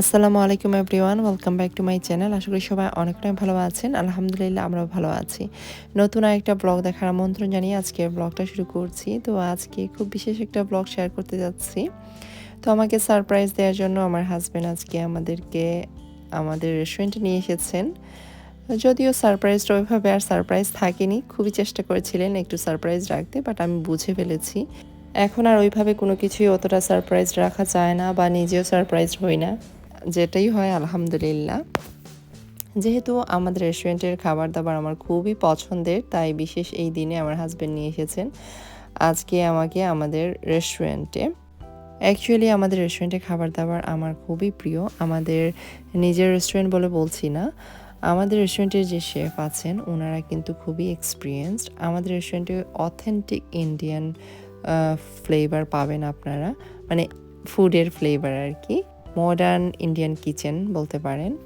আসসালামু আলাইকুম everyone, welcome back to my channel. আশা করি সবাই অনেকটাই ভালো আছেন। আলহামদুলিল্লাহ, আমরাও ভালো আছি। নতুন আরেকটা ব্লগ দেখার আমন্ত্রণ জানিয়ে আজকে ব্লগটা শুরু করছি। তো আজকে খুব বিশেষ একটা ব্লগ শেয়ার করতে যাচ্ছি। তো আমাকে সারপ্রাইজ দেওয়ার জন্য আমার হাজব্যান্ড আজকে আমাদেরকে, আমাদের রেস্টুরেন্টে নিয়ে এসেছেন। যদিও সারপ্রাইজটা ওইভাবে আর সারপ্রাইজ থাকেনি, খুবই চেষ্টা করেছিলেন একটু সারপ্রাইজ রাখতে, বাট আমি বুঝে ফেলেছি। এখন আর ওইভাবে কোনো কিছুই অতটা সারপ্রাইজ রাখা যায় না বা নিজেও সারপ্রাইজ হই না। যেটাই হয়, আলহামদুলিল্লাহ। যেহেতু আমাদের রেস্টুরেন্টের খাবার দাবার আমার খুবই পছন্দের, তাই বিশেষ এই দিনে আমার হাজব্যান্ড নিয়ে এসেছেন। আজকে আমাকে আমাদের রেস্টুরেন্টে। অ্যাকচুয়ালি আমাদের রেস্টুরেন্টে খাবার দাবার আমার খুবই প্রিয়। আমাদের নিজের রেস্টুরেন্ট বলে বলছি না। আমাদের রেস্টুরেন্টের যে শেফ আছেন ওনারা কিন্তু খুবই এক্সপিরিয়েন্সড আমাদের রেস্টুরেন্টে অথেন্টিক ইন্ডিয়ান ফ্লেভার পাবেন আপনারা। মানে ফুডের ফ্লেভার আর কি। মডার্ন ইন্ডিয়ান কিচেন বলতে পারেন।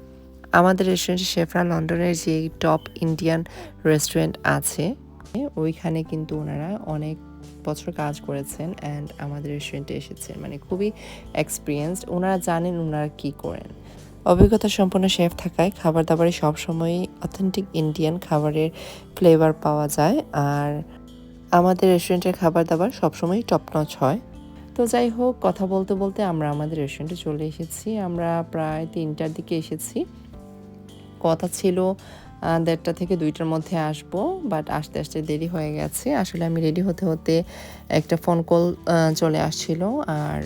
আমাদের রেস্টুরেন্টের শেফরা লন্ডনের যে টপ ইন্ডিয়ান রেস্টুরেন্ট আছে ওইখানে কিন্তু ওনারা অনেক বছর কাজ করেছেন অ্যান্ড আমাদের রেস্টুরেন্টে এসেছেন। মানে খুবই এক্সপিরিয়েন্সড ওনারা জানেন ওনারা কী করেন। অভিজ্ঞতা সম্পন্ন শেফ থাকায় খাবার দাবারে সবসময়ই অথেন্টিক ইন্ডিয়ান খাবারের ফ্লেভার পাওয়া যায়। আর আমাদের রেস্টুরেন্টের খাবার দাবার সবসময় টপ নচ হয়। তো যাই হোক, কথা বলতে বলতে আমরা আমাদের রেস্টুরেন্টে চলে এসেছি। আমরা প্রায় তিনটার দিকে এসেছি। কথা ছিল দেড়টা থেকে দুইটার মধ্যে আসব বাট আসতে আসতে দেরি হয়ে গেছে। আসলে আমি রেডি হতে হতে একটা ফোন কল চলে আসছিল, আর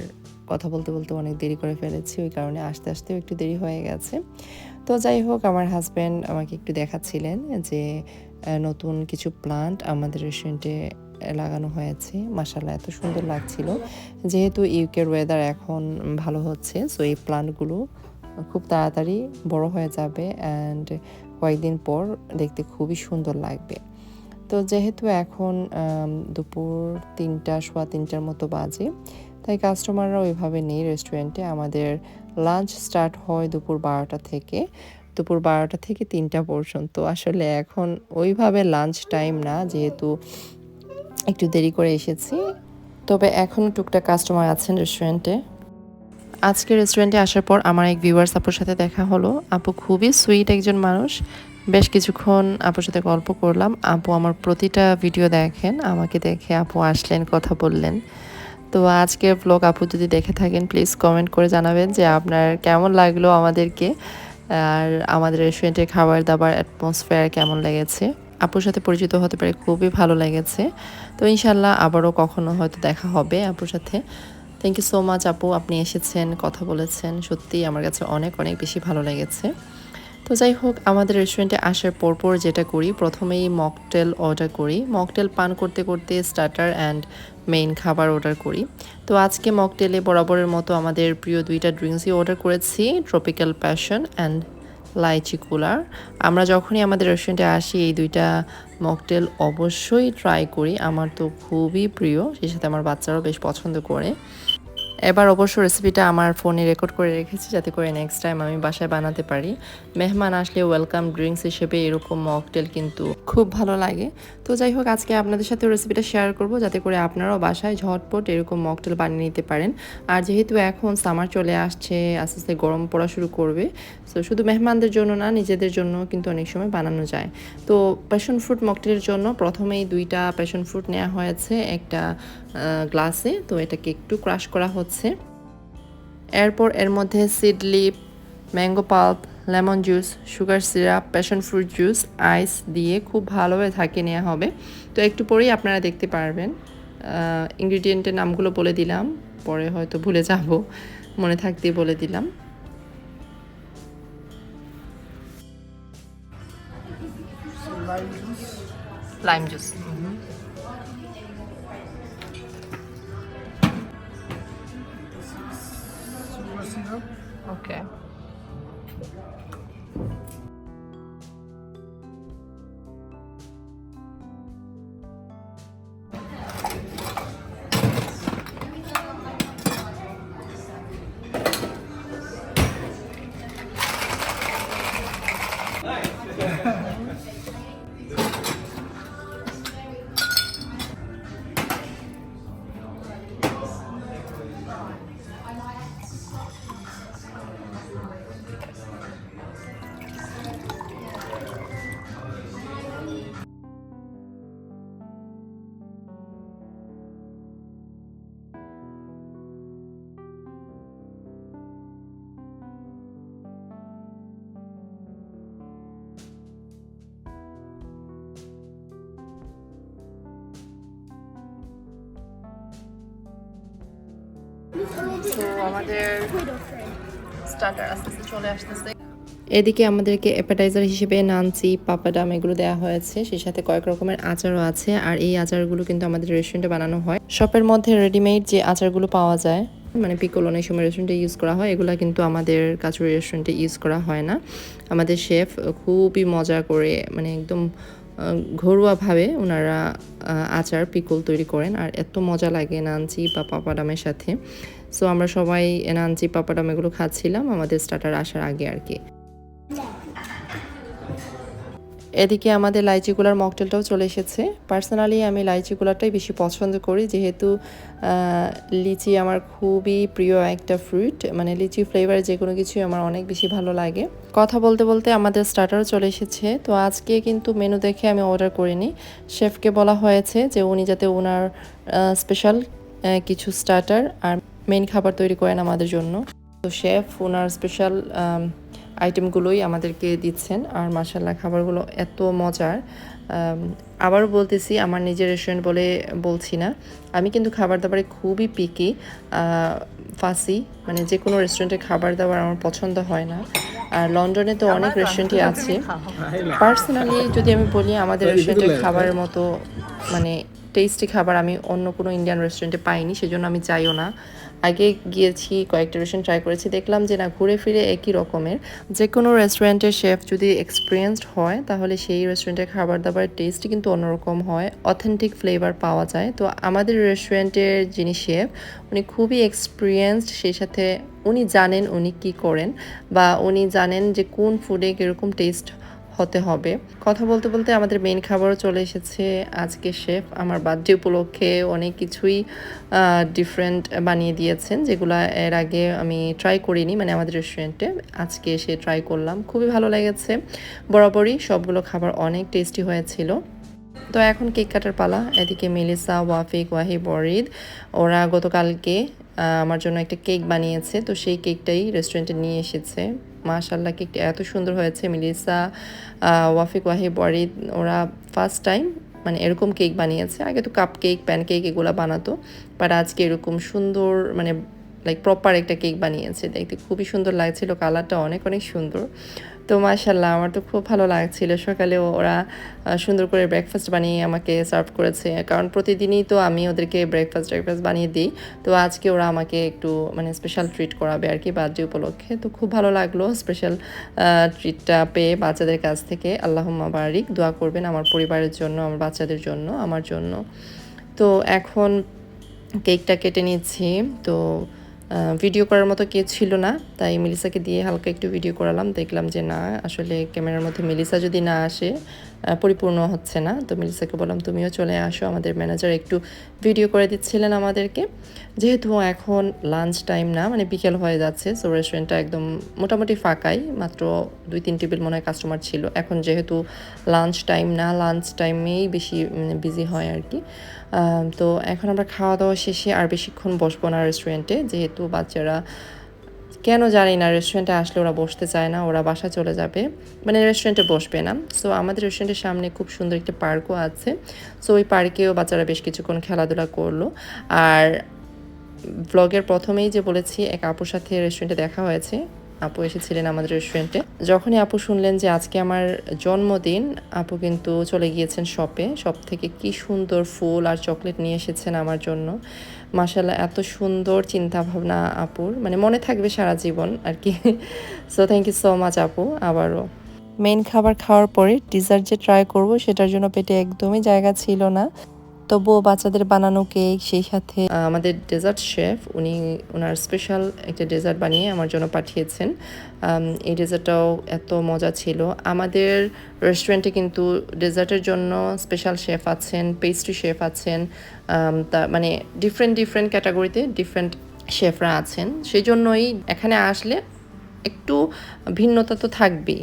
কথা বলতে বলতে অনেক দেরি করে ফেলেছি, ওই কারণে আসতে আসতেও একটু দেরি হয়ে গেছে। তো যাই হোক, আমার হাজব্যান্ড আমাকে একটু দেখাচ্ছিলেন যে নতুন কিছু প্লান্ট আমাদের রেস্টুরেন্টে লাগানো হয়েছে। মাসাল্লাহ এত সুন্দর লাগছিল। যেহেতু ইউকের ওয়েদার এখন ভালো হচ্ছে সো এই প্লান্টগুলো খুব তাড়াতাড়ি বড় হয়ে যাবে অ্যান্ড কয়েকদিন পর দেখতে খুবই সুন্দর লাগবে। তো যেহেতু এখন দুপুর তিনটা, সোয়া তিনটার মতো বাজে, তাই কাস্টমাররা ওইভাবে নেই রেস্টুরেন্টে আমাদের লাঞ্চ স্টার্ট হয় দুপুর বারোটা থেকে, দুপুর বারোটা থেকে তিনটা পর্যন্ত। আসলে এখন ওইভাবে লাঞ্চ টাইম না, যেহেতু একটু দেরি করে এসেছি। তবে এখনও টুকটাক কাস্টমার আছেন রেস্টুরেন্টে আজকে রেস্টুরেন্টে আসার পর আমার এক ভিউয়ার্স আপুর সাথে দেখা হলো। আপু খুবই সুইট একজন মানুষ। বেশ কিছুক্ষণ আপুর সাথে গল্প করলাম। আপু আমার প্রতিটা ভিডিও দেখেন, আমাকে দেখে আপু আসলেন, কথা বললেন। তো আজকের ব্লগ আপু যদি দেখে থাকেন প্লিজ কমেন্ট করে জানাবেন যে আপনার কেমন লাগল আমাদেরকে। আর আমাদের রেস্টুরেন্টের খাবার দাবার অ্যাটমসফেয়ার কেমন লেগেছে। আপুর সাথে পরিচিত হতে পেরে খুবই ভালো লেগেছে। তো ইনশাল্লাহ আবারও কখনো হয়তো দেখা হবে আপুর সাথে। থ্যাংক ইউ সো মাচ আপু। আপনি এসেছেন, কথা বলেছেন। সত্যি আমার কাছে অনেক অনেক বেশি ভালো লেগেছে। তো যাই হোক, আমাদের রেস্টুরেন্টে আসার পরপর যেটা করি, প্রথমেই মকটেল অর্ডার করি। মকটেল পান করতে করতে স্টার্টার অ্যান্ড মেইন খাবার অর্ডার করি। তো আজকে মকটেলে বরাবরের মতো আমাদের প্রিয় দুইটা ড্রিঙ্কসই অর্ডার করেছি tropical passion and lychee cooler. আমরা যখনই আমাদের রেস্টুরেন্টে আসি, এই দুইটা মকটেল অবশ্যই ট্রাই করি। আমার তো খুবই প্রিয়, সেই সাথে আমার বাচ্চারাও বেশ পছন্দ করে। এবার অবশ্য রেসিপিটা আমার ফোনে রেকর্ড করে রেখেছি যাতে করে নেক্সট টাইম আমি বাসায় বানাতে পারি। মেহমান আসলে ওয়েলকাম ড্রিঙ্কস হিসেবে এরকম মকটেল কিন্তু খুব ভালো লাগে। তো যাই হোক, আজকে আপনাদের সাথে রেসিপিটা শেয়ার করব যাতে করে আপনারাও বাসায় ঝটপট এরকম মকটেল বানিয়ে নিতে পারেন। আর যেহেতু এখন সামার চলে আসছে, আস্তে আস্তে গরম পড়া শুরু করবে, তো শুধু মেহমানদের জন্য না, নিজেদের জন্য কিন্তু অনেক সময় বানানো যায়। তো প্যাশন ফ্রুট মকটেলের জন্য প্রথমেই দুইটা প্যাশন ফ্রুট নেওয়া হয়েছে। একটা গ্লাসে তো এটাকে একটু ক্রাশ করা হচ্ছে। এরপর এর মধ্যে Seedlip mango pulp lemon juice sugar syrup passion fruit juice ice দিয়ে খুব ভালোভাবে থাকিয়ে নেওয়া হবে। তো একটু পরেই আপনারা দেখতে পারবেন। ইনগ্রিডিয়েন্টের নামগুলো বলে দিলাম পরে হয়তো ভুলে যাব মনে থাকতে বলে দিলাম। লাইম জুস আমাদের এদিকে আমাদেরকে অ্যাপাটাইজার হিসেবে নানচি পাপাডাম এগুলো দেওয়া হয়েছে। সেই সাথে কয়েক রকমের আচারও আছে, আর এই আচারগুলো কিন্তু আমাদের রেস্টুরেন্টে বানানো হয়। শপের মধ্যে রেডিমেড যে আচারগুলো পাওয়া যায় মানে পিকল অনেক সময় রেস্টুরেন্টে ইউজ করা হয়, এগুলো কিন্তু আমাদের কাচুরি রেস্টুরেন্টে ইউজ করা হয় না। আমাদের শেফ খুবই মজা করে মানে একদম ঘরোয়াভাবে ওনারা আচার পিকল তৈরি করেন, আর এত মজা লাগে নানচি বা পাপাডামের সাথে। সো আমরা সবাই নানচি পাপাডাম এগুলো খাচ্ছিলাম, আমাদের স্টার্টার আসার আগে আর কি। এদিকে আমাদের লাইচি কুলার মকটেলটাও চলে এসেছে। পার্সোনালি আমি লাইচি কুলারটাই বেশি পছন্দ করি, যেহেতু লিচি আমার খুবই প্রিয় একটা ফ্রুট মানে লিচি ফ্লেভার যে কোনো কিছুই আমার অনেক বেশি ভালো লাগে। কথা বলতে বলতে আমাদের স্টার্টারও চলে এসেছে। তো আজকে কিন্তু মেনু দেখে আমি অর্ডার করিনি। শেফকে বলা হয়েছে যে উনি যাতে ওনার স্পেশাল কিছু স্টার্টার আর মেন খাবার তৈরি করেন আমাদের জন্য। তো শেফ ওনার স্পেশাল আইটেমগুলোই আমাদেরকে দিচ্ছেন। আর মাসাল্লাহ খাবারগুলো এত মজার। আম, আবারও বলতেছি আমার নিজের রেস্টুরেন্ট বলে বলছি না। আমি কিন্তু খাবার দাবারে খুবই পিকি ফাসি মানে যে কোনো রেস্টুরেন্টে খাবার দাবার আমার পছন্দ হয় না। আর লন্ডনে তো অনেক রেস্টুরেন্টই আছে। পার্সোনালি যদি আমি বলি আমাদের রেস্টুরেন্টের খাবারের মতো মানে টেস্টি খাবার আমি অন্য কোনো ইন্ডিয়ান রেস্টুরেন্টে পাইনি, সেজন্য আমি চাইও না। আগে গিয়েছি, কয়েকটা রেস্টুরেন্ট ট্রাই করেছি, দেখলাম যে না, ঘুরে ফিরে একই রকমের। যে কোনো রেস্টুরেন্টের শেফ যদি এক্সপিরিয়েন্সড হয়, তাহলে সেই রেস্টুরেন্টের খাবার দাবারের টেস্ট কিন্তু অন্যরকম হয় অথেন্টিক ফ্লেভার পাওয়া যায়। তো আমাদের রেস্টুরেন্টের যিনি শেফ উনি খুবই এক্সপিরিয়েন্সড সেই সাথে উনি জানেন উনি কি করেন, বা উনি জানেন যে কোন ফুডে কীরকম টেস্ট হতে হবে। কথা বলতে বলতে আমাদের মেইন খাবারও চলে এসেছে আজকে শেফ আমার বার্থডে উপলক্ষে। অনেক কিছুই ডিফারেন্ট বানিয়ে দিয়েছেন, যেগুলো এর আগে আমি ট্রাই করিনি মানে আমাদের রেস্টুরেন্টে আজকে এসে ট্রাই করলাম, খুবই ভালো লেগেছে। বরাবরই সবগুলো খাবার অনেক টেস্টি হয়েছিল। তো এখন কেক কাটার পালা, এদিকে মেলিসা, ওয়াফিক ওয়াহিব ওয়ারিদ ওরা গতকালকে আমার জন্য একটা কেক বানিয়েছে। তো সেই কেকটাই রেস্টুরেন্টে নিয়ে এসেছে। মাশাল্লাহ কেকটা এত সুন্দর হয়েছে। মিলিসা ওয়াফিক ওয়াহিব ওয়ারিদ, ওরা ফার্স্ট টাইম মানে এরকম কেক বানিয়েছে। আগে তো কাপ কেক প্যান কেক এগুলো বানাতো। বাট আজকে এরকম সুন্দর মানে লাইক প্রপার একটা কেক বানিয়েছে। দেখতে খুবই সুন্দর লাগছিল কালারটা অনেক অনেক সুন্দর। তো মাশাল্লাহ আমার তো খুব ভালো লাগছিল। সকালে ওরা সুন্দর করে ব্রেকফাস্ট বানিয়ে আমাকে সার্ভ করেছে। কারণ প্রতিদিনই তো আমি ওদেরকে ব্রেকফাস্ট ব্রেকফাস্ট বানিয়ে দিই। তো আজকে ওরা আমাকে একটু মানে স্পেশাল ট্রিট করাবে আর কি বার্থডে উপলক্ষে। তো খুব ভালো লাগল স্পেশাল ট্রিটটা পেয়ে বাচ্চাদের কাছ থেকে। আল্লাহ বারিক, দোয়া করবেন আমার পরিবারের জন্য, আমার বাচ্চাদের জন্য, আমার জন্য। তো এখন কেকটা কেটে নিচ্ছি। তো ভিডিও করার মতো কে ছিল না, তাই মিলিসাকে দিয়ে হালকা একটু ভিডিও করালাম। দেখলাম যে না, আসলে ক্যামেরার মধ্যে মিলিসা যদি না আসে পরিপূর্ণ হচ্ছে না। তো মিলিসাকে বললাম, তুমিও চলে আসো, আমাদের ম্যানেজার একটু ভিডিও করে দিচ্ছিলেন আমাদেরকে। যেহেতু এখন লাঞ্চ টাইম না মানে বিকেল হয়ে যাচ্ছে সো রেস্টুরেন্টটা একদম মোটামুটি ফাঁকাই, মাত্র দুই, তিন টেবিল মনে হয় কাস্টমার ছিল। এখন যেহেতু লাঞ্চ টাইম না লাঞ্চ টাইমেই বেশি বিজি হয় আর কি। তো এখন আমরা খাওয়া দাওয়া শেষে আর বেশিক্ষণ বসবো না রেস্টুরেন্টে যেহেতু বাচ্চারা কেন জানি না রেস্টুরেন্টে আসলে ওরা বসতে চায় না, ওরা বাসা চলে যাবে। মানে রেস্টুরেন্টে বসবে না। সো আমাদের রেস্টুরেন্টের সামনে খুব সুন্দর একটা পার্কও আছে। সো ওই পার্কেও বাচ্চারা বেশ কিছুক্ষণ খেলাধুলা করল। আর ব্লগের প্রথমেই যে বলেছি, এক আপুর সাথে রেস্টুরেন্টে দেখা হয়েছে। আপু এসেছিলেন আমাদের রেস্টুরেন্টে যখনই আপু শুনলেন যে আজকে আমার জন্মদিন, আপু কিন্তু চলে গিয়েছেন শপে শপ থেকে কি সুন্দর ফুল আর চকলেট নিয়ে এসেছেন আমার জন্য। মাসাল্লাহ এত সুন্দর চিন্তা ভাবনা আপুর। মানে মনে থাকবে সারা জীবন আর কি। So thank you so much আপু, আবারও। মেন খাবার খাওয়ার পরে ডিজার্ট যে ট্রাই করব, সেটার জন্য পেটে একদমই জায়গা ছিল না। তবুও বাচ্চাদের বানানো কেক সেই সাথে আমাদের ডেজার্ট শেফ উনি ওনার স্পেশাল একটা ডেজার্ট বানিয়ে আমার জন্য পাঠিয়েছেন। এই ডেজার্টটাও এত মজা ছিল। আমাদের রেস্টুরেন্টে কিন্তু ডেজার্টের জন্য স্পেশাল শেফ আছেন পেস্ট্রি শেফ আছেন তা মানে ডিফারেন্ট ডিফারেন্ট ক্যাটাগরিতে ডিফারেন্ট শেফরা আছেন। সেই জন্যই এখানে আসলে একটু ভিন্নতা তো থাকবেই।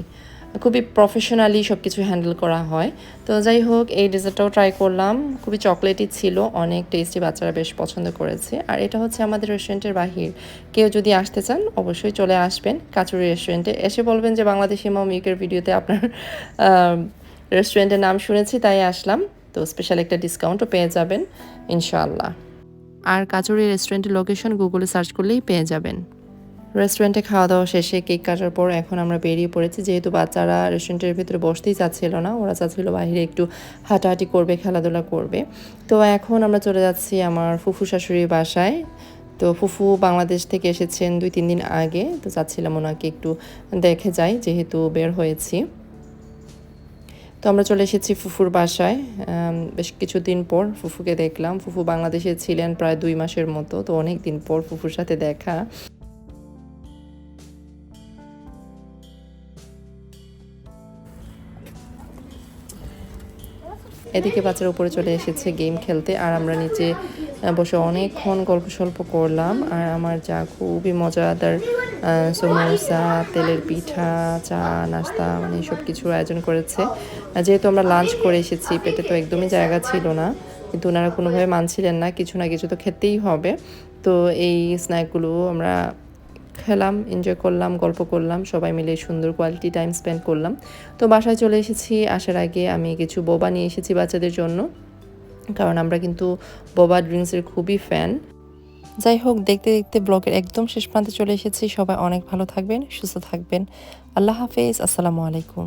খুবই প্রফেশনালি সব কিছু হ্যান্ডেল করা হয়। তো যাই হোক এই ডেজার্টটাও ট্রাই করলাম। খুবই চকলেটই ছিল, অনেক টেস্টি বাচ্চারা বেশ পছন্দ করেছে। আর এটা হচ্ছে আমাদের রেস্টুরেন্টের বাহির। কেউ যদি আসতে চান, অবশ্যই চলে আসবেন কাচুরি রেস্টুরেন্টে এসে বলবেন যে, বাংলাদেশি মাম ইউকের ভিডিওতে আপনার রেস্টুরেন্টের নাম শুনেছি, তাই আসলাম। তো স্পেশাল একটা ডিসকাউন্টও পেয়ে যাবেন, ইনশাআল্লাহ। আর কাচুরি রেস্টুরেন্টের লোকেশন গুগলে সার্চ করলেই পেয়ে যাবেন। রেস্টুরেন্টে খাওয়া দাওয়া শেষে কেক কাটার পর এখন আমরা বেরিয়ে পড়েছি। যেহেতু বাচ্চারা রেস্টুরেন্টের ভিতরে বসতেই চাচ্ছিল না, ওরা চাচ্ছিল বাইরে একটু হাঁটাহাঁটি করবে, খেলাধুলা করবে। তো এখন আমরা চলে যাচ্ছি আমার ফুফু শাশুড়ির বাসায়। তো ফুফু বাংলাদেশ থেকে এসেছেন দুই, তিন দিন আগে। তো চাচ্ছিলাম ওনাকে একটু দেখে যাই, যেহেতু বের হয়েছি। তো আমরা চলে এসেছি ফুফুর বাসায়। বেশ কিছুদিন পর ফুফুকে দেখলাম। ফুফু বাংলাদেশে ছিলেন প্রায় দুই মাসের মতো, তো অনেক দিন পর ফুফুর সাথে দেখা। এদিকে বাচ্চার উপরে চলে এসেছে গেম খেলতে, আর আমরা নিচে বসে অনেকক্ষণ গল্প সল্প করলাম। আর আমার যা খুবই মজাদার সমোসা, তেলের পিঠা, চা, নাস্তা মানে সব কিছুর আয়োজন করেছে। যেহেতু আমরা লাঞ্চ করে এসেছি, পেটে তো একদমই জায়গা ছিল না, কিন্তু ওনারা কোনোভাবে মানছিলেন না, কিছু না কিছু তো খেতেই হবে। তো এই স্ন্যাকগুলো আমরা খেলাম এনজয় করলাম, গল্প করলাম, সবাই মিলে সুন্দর কোয়ালিটি টাইম স্পেন্ড করলাম। তো বাসায় চলে এসেছি, আসার আগে আমি কিছু বোবা নিয়ে এসেছি বাচ্চাদের জন্য। কারণ আমরা কিন্তু বোবা ড্রিঙ্কসের খুবই ফ্যান যাই হোক, দেখতে দেখতে ব্লগের একদম শেষ প্রান্তে চলে এসেছি। সবাই অনেক ভালো থাকবেন, সুস্থ থাকবেন। আল্লাহ হাফেজ, আসসালামু আলাইকুম।